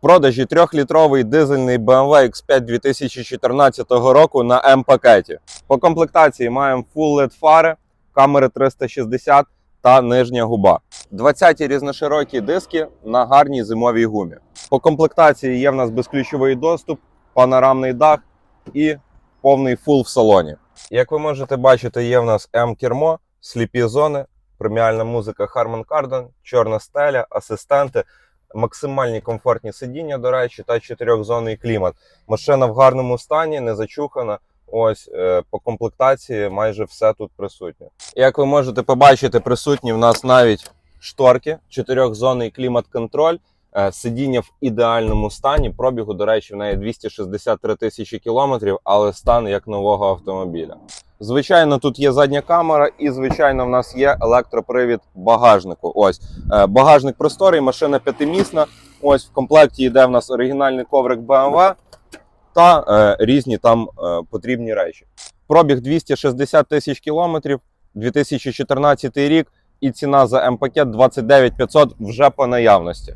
продажі 3-літровий дизельний BMW X5 2014 року на М-пакеті. По комплектації маємо Full LED фари, камери 360 та нижня губа. 20 різноширокі диски на гарній зимовій гумі. По комплектації є в нас безключовий доступ, панорамний дах і повний фул в салоні. Як ви можете бачити, є в нас М-кермо, сліпі зони, преміальна музика Harman Kardon, чорна стеля, асистенти, максимальні комфортні сидіння, до речі, та чотирьохзонний клімат. Машина в гарному стані, не зачухана. Ось е, по комплектації майже все тут присутнє. Як ви можете побачити, присутні в нас навіть шторки, чотирьохзонний клімат-контроль, е, сидіння в ідеальному стані. Пробігу, до речі, в неї 263 тисячі кілометрів, але стан як нового автомобіля. Звичайно, тут є задня камера, і звичайно, в нас є електропривід багажнику. Ось е, багажник просторий, машина п'ятимісна. Ось в комплекті йде в нас оригінальний коврик BMW та е, різні там е, потрібні речі. Пробіг 260 тисяч кілометрів, 2014 рік, і ціна за М-пакет 29 500 вже по наявності.